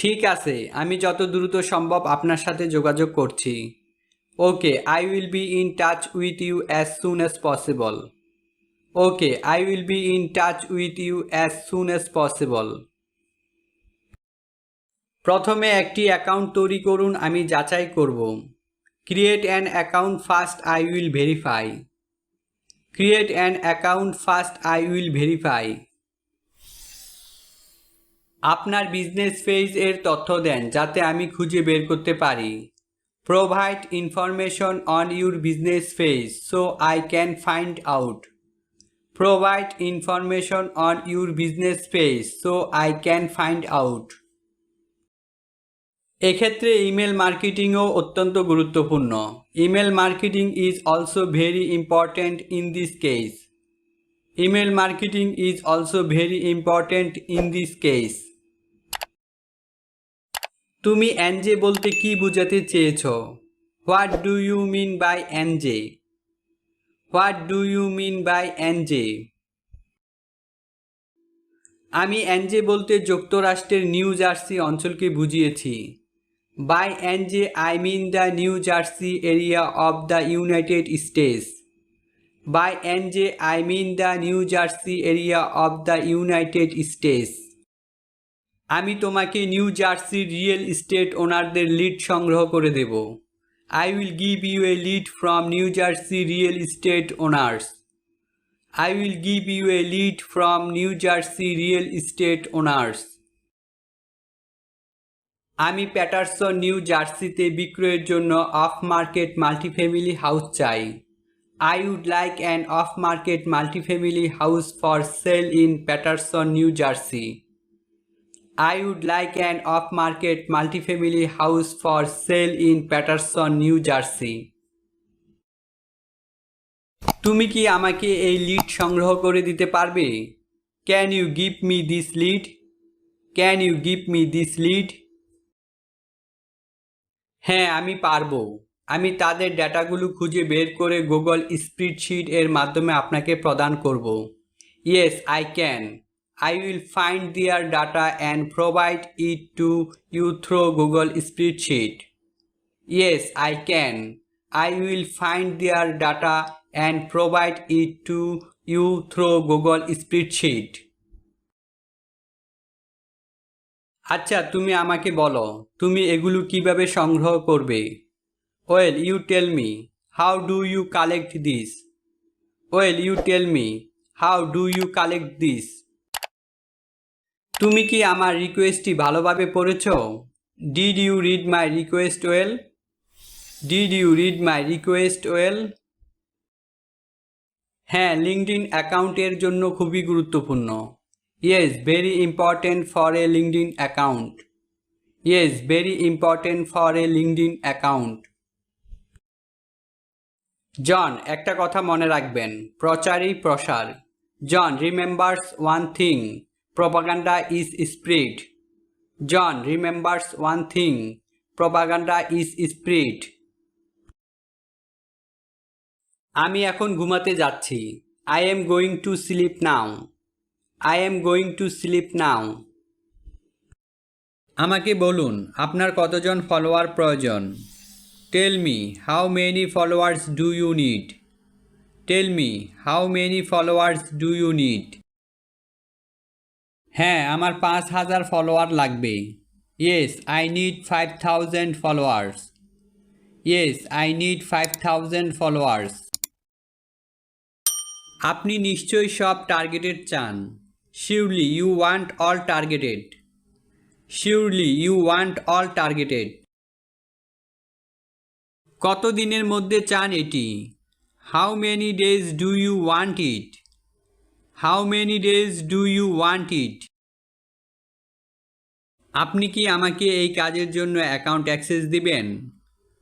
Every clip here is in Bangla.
ঠিক আছে, আমি যত দ্রুত সম্ভব আপনার সাথে যোগাযোগ করছি। Okay I will be in touch with you as soon as possible okay I will be in touch with you as soon as possible প্রথমে একটি অ্যাকাউন্ট তৈরি করুন, আমি যাচাই করব। Create an account first I will verify create an account first I will verify আপনার বিজনেস পেজ এর তথ্য দেন যাতে আমি খুঁজে বের করতে পারি। Provide information on your business page so I can find out provide information on your business page so I can find out এক্ষেত্রে ইমেল মার্কেটিংও অত্যন্ত গুরুত্বপূর্ণ। Email marketing is also very important in this case email marketing is also very important in this case তুমি এনজে বলতে কি বোঝাতে চেয়েছ? What do you mean by NJ? What do you mean by NJ? আমি এনজে বলতে যুক্তরাষ্ট্রের নিউ জার্সি অঞ্চলকে বুঝিয়েছি। By NJ I mean the New Jersey area of the United States by NJ I mean the New Jersey area of the United States আমি তোমাকে নিউ জার্সির রিয়েল এস্টেট ওনারদের লিড সংগ্রহ করে দেব। I will give you a lead from New Jersey real estate owners I will give you a lead from New Jersey real estate owners আমি প্যাটারসন, নিউ জার্সিতে বিক্রয়ের জন্য অফ মার্কেট মাল্টিফ্যামিলি হাউস চাই। I would like an off market multifamily house for sale in Paterson New Jersey I would like an off-market multifamily house for sale in Patterson, New Jersey. তুমি কি আমাকে এই লিড সংগ্রহ করে দিতে পারবে? Can you give me this lead can you give me this lead হ্যাঁ আমি পারব। আমি তাদের ডেটাগুলো খুঁজে বের করে গুগল স্প্রিডশিট এর মাধ্যমে আপনাকে প্রদান করব। Yes I can I will find their data and provide it to you through Google Spreadsheet. Yes, I can. I will find their data and provide it to you through Google Spreadsheet. আচ্ছা তুমি আমাকে বলো তুমি এগুলো কীভাবে সংগ্রহ করবে well you tell me how do you collect this well you tell me how do you collect this তুমি কি আমার রিকোয়েস্টটি ভালোভাবে পড়েছ? Did you read my request well did you read my request well হ্যাঁ লিঙ্কডিন অ্যাকাউন্টের জন্য খুবই গুরুত্বপূর্ণ। Yes very important for a LinkedIn account yes very important for a LinkedIn account John একটা কথা মনে রাখবেন। প্রচারই প্রসার। John remembers one thing propaganda is spread. John remembers one thing, propaganda is spread. আমি এখন ঘুমাতে যাচ্ছি। I am going to sleep now I am going to sleep now আমাকে বলুন, আপনার কতজন ফলোয়ার প্রয়োজন? Tell me how many followers do you need tell me how many followers do you need হ্যাঁ আমার পাঁচ হাজার ফলোয়ার লাগবে। Yes I need five thousand followers yes I need five thousand followers আপনি নিশ্চয়ই সব টার্গেটেড চান। Surely you want all targeted surely you want all targeted কত দিনের মধ্যে চান এটি? How many days do you want it how many days do you want it আপনি কি আমাকে এই কাজের জন্য অ্যাকাউন্ট অ্যাক্সেস দিবেন?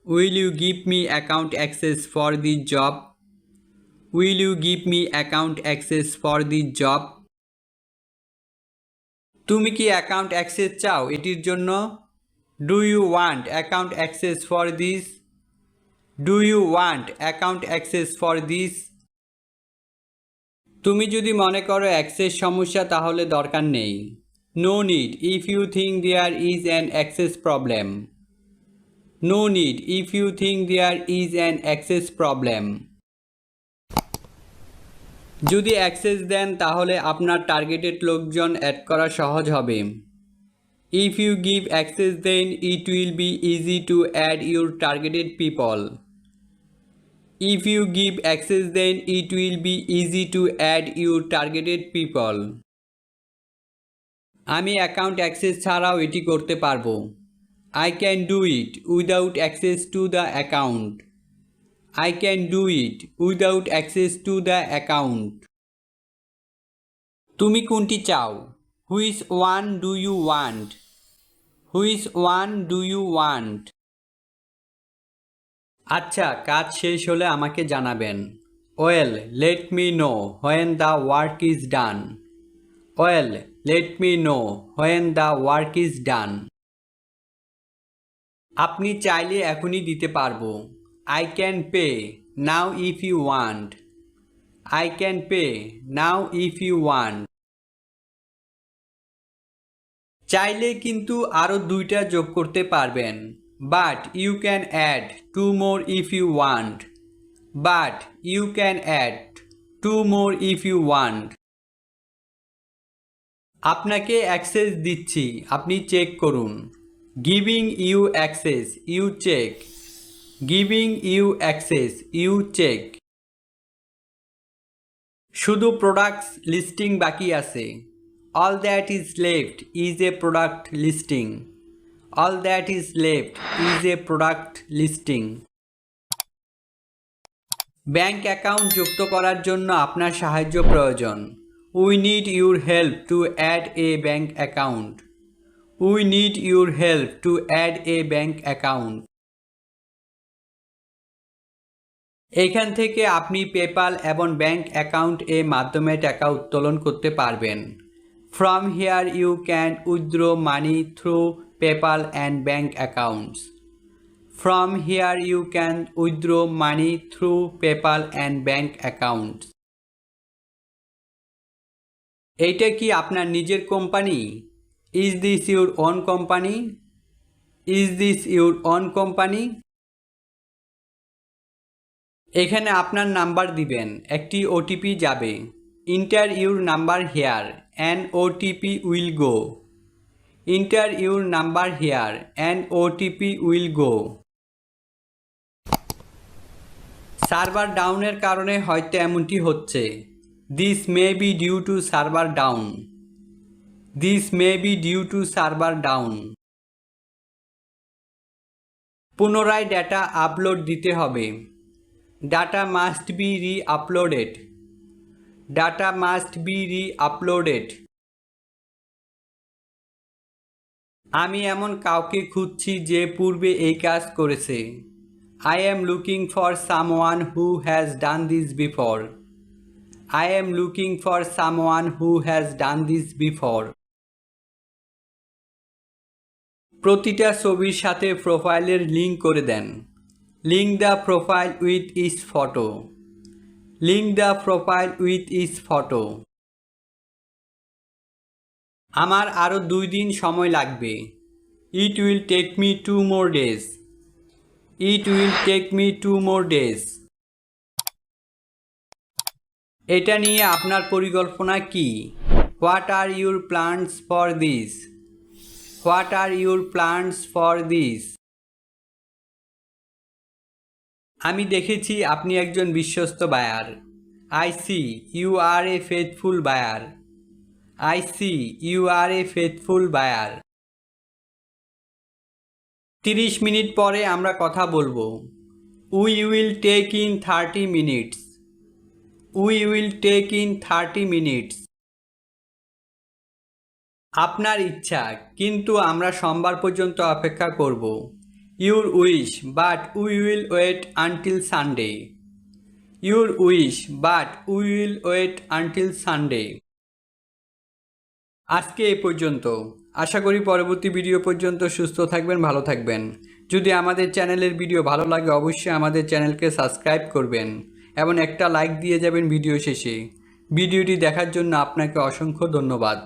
Will you give me account access for the job will you give me account access for the job তুমি কি অ্যাকাউন্ট অ্যাক্সেস চাও এটির জন্য? Do you want account access for this do you want account access for this তুমি যদি মনে করো অ্যাক্সেস সমস্যা, তাহলে দরকার নেই। No need if you think there is an access problem no need if you think there is an access problem যদি অ্যাক্সেস দেন, তাহলে আপনার টার্গেটেড লোকজন অ্যাড করা সহজ হবে। If you give access then it will be easy to add your targeted people if you give access then it will be easy to add your targeted people আমি অ্যাকাউন্ট অ্যাক্সেস ছাড়াও এটি করতে পারব। I can do it without access to the account I can do it without access to the account. তুমি কোনটি চাও? Which one do you want which one do you want আচ্ছা কাজ শেষ হলে আমাকে জানাবেন। Well, let me know when the work is done. Well, let me know when the work is done. আপনি চাইলে এখনই দিতে পারব। I can pay now if you want. I can pay now if you want. চাইলে কিন্তু আরও দুইটা যোগ করতে পারবেন। But you can add two more if you want but you can add two more if you want আপনাকে অ্যাক্সেস দিচ্ছি, আপনি চেক করুন। Giving you access you check giving you access you check শুধু প্রোডাক্টস লিস্টিং বাকি আছে। All that is left is a product listing all that is left is a product listing bank account যুক্ত করার জন্য আপনার সাহায্য প্রয়োজন। We need your help to add a bank account we need your help to add a bank account এখান থেকে আপনি পেপাল এবং ব্যাংক অ্যাকাউন্ট এর মাধ্যমে টাকা উত্তোলন করতে পারবেন। From here you can withdraw money through PayPal and bank accounts from here you can withdraw money through PayPal and bank accounts এইটা কি আপনার নিজের company? Is this your own company is this your own company এখানে আপনার নাম্বার দিবেন, একটি ওটিপি যাবে। Enter your number here an OTP will go enter your number here an OTP will go server ডাউনের কারণে হয়তো এমনটি হচ্ছে। This may be due to server down this may be due to server down পুনরায় ডেটা আপলোড দিতে হবে। Data must be re-uploaded. Data must be re-uploaded. আমি এমন কাউকে খুঁজছি যে পূর্বে এই কাজ করেছে। I am looking for someone who has done this before I am looking for someone who has done this before প্রতিটা ছবির সাথে প্রোফাইলের লিঙ্ক করে দেন। Link the profile with his photo. Link the profile with his photo. আমার আরও দুই দিন সময় লাগবে। It will take me two more days it will take me two more days এটা নিয়ে আপনার পরিকল্পনা কি? What are your plans for this what are your plans for this আমি দেখেছি আপনি একজন বিশ্বস্ত buyer. I see you are a faithful buyer. I see you are a faithful buyer তিরিশ মিনিট পরে আমরা কথা বলব। We will take in thirty minutes we will take in thirty minutes আপনার ইচ্ছা, কিন্তু আমরা সোমবার পর্যন্ত অপেক্ষা করব। Your wish but we will wait until Sunday your wish but we will wait until Sunday আজকে এ পর্যন্ত। আশা করি পরবর্তী ভিডিও পর্যন্ত সুস্থ থাকবেন, ভালো থাকবেন। যদি আমাদের চ্যানেলের ভিডিও ভালো লাগে, অবশ্যই আমাদের চ্যানেলকে সাবস্ক্রাইব করবেন এবং একটা লাইক দিয়ে যাবেন ভিডিও শেষে। ভিডিওটি দেখার জন্য আপনাকে অসংখ্য ধন্যবাদ।